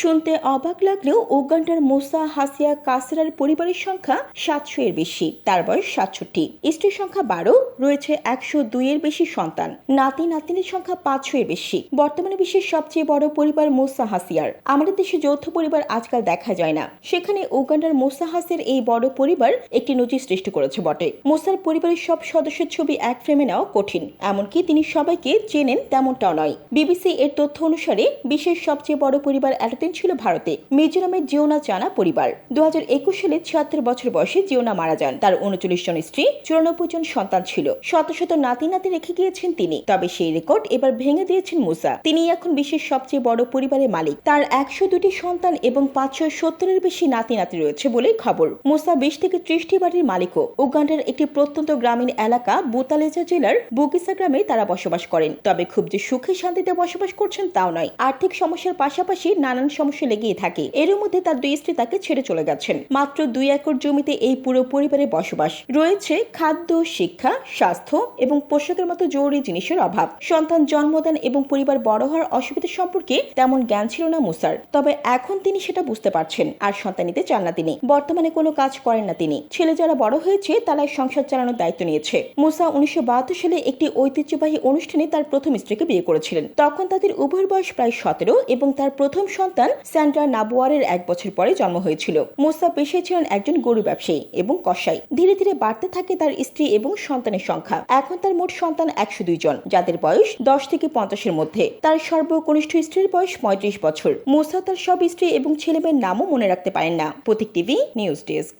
শুনতে অবাক লাগলেও উগান্ডার মোসা হাসিয়া কাসেরার পরিবারের সংখ্যা সাতশো এর বেশি, তার বয়স সাতষট্টি। স্ত্রীর সংখ্যা বারো, রয়েছে একশো দুই এর বেশি সন্তান। নাতি নাতিনের সংখ্যা পাঁচশো এর বেশি। বর্তমানে বিশ্বের সবচেয়ে বড় পরিবার মোসা হাসিয়ার। আমাদের দেশে যৌথ পরিবার আজকাল দেখা যায় না। সেখানে উগান্ডার মোসা হাসের এই বড় পরিবার একটি নজির সৃষ্টি করেছে বটে। মোসার পরিবারের সব সদস্যের ছবি এক ফ্রেমে নেওয়া কঠিন, এমনকি তিনি সবাইকে চেনেন তেমনটাও নয়। বিবিসি এর তথ্য অনুসারে বিশ্বের সবচেয়ে বড় পরিবার এতদিন ছিল ভারতে। মিজোরামের জিওনা চানা পরিবার। দু হাজার একুশ সালে ছিয়াত্তর বছর বয়সে জিওনা মারা যান। তার উনচল্লিশ জন স্ত্রী, চুরানব্বই জন সন্তান ছিল। শত শত নাতি নাতি রেখে গিয়েছেন তিনি। তবে সেই রেকর্ড এবার ভেঙে দিয়েছেন মুসা। তিনি এখন বিশ্বের সবচেয়ে বড় পরিবারের মালিক। তার একশো দুটি সন্তান এবং পাঁচশো সত্তরের বেশি নাতি নাতি রয়েছে বলে খবর। মুসা বিশ থেকে ত্রিশটি বাড়ির মালিকও। উগান্ডার একটি প্রত্যন্ত গ্রামীণ এলাকা, বুতালেজা জেলার বুকিসা গ্রামে তারা বসবাস করেন। তবে খুব যে সুখে শান্তিতে বসবাস করছেন তাও নয়। আর্থিক সমস্যার পাশাপাশি নানান সমস্যা লেগেই থাকে। এর মধ্যে তার দুই স্ত্রী তাকে ছেড়ে চলে গেছেন। মাত্র দুই একর জমিতে এই পুরো পরিবারের বসবাস। রয়েছে খাদ্য, শিক্ষা, স্বাস্থ্য এবং পোশাকের মতো জরুরি জিনিসের অভাব। সন্তান জন্মদান এবং পরিবার বড় হওয়ার অসুবিধা সম্পর্কে তেমন জ্ঞান ছিল না মুসার। তবে এখন তিনি সেটা বুঝতে পারছেন আর সন্তান নিতে চান না তিনি। বর্তমানে কোনো কাজ করেন না তিনি। ছেলে যারা বড় হয়েছে, তারাই সংসার চালানোর দায়িত্ব নিয়েছে। মুসা উনিশশো বাহাত্তর সালে একটি ঐতিহ্যবাহী অনুষ্ঠানে তার প্রথম স্ত্রীকে বিয়ে করেছিলেন। তখন তাদের উভয়ের বয়স প্রায় সতেরো এবং তার প্রথম সন্তান স্যান্ড্রা নাবোয়ারের এক বছর পরে জন্ম হয়েছিল। মুসা পেশায় ছিলেন একজন গরু ব্যবসায়ী এবং কসাই। ধীরে ধীরে বাড়তে থাকে তার স্ত্রী এবং সন্তানের সংখ্যা। এখন তার মোট সন্তান একশো দুই জন, যাদের বয়স দশ থেকে পঞ্চাশের মধ্যে। তার সর্বকনিষ্ঠ স্ত্রীর বয়স পঁয়ত্রিশ বছর। মুসা তার সব স্ত্রী এবং ছেলেমেয়ের নামও মনে রাখতে পারেন না। Pratik TV news desk.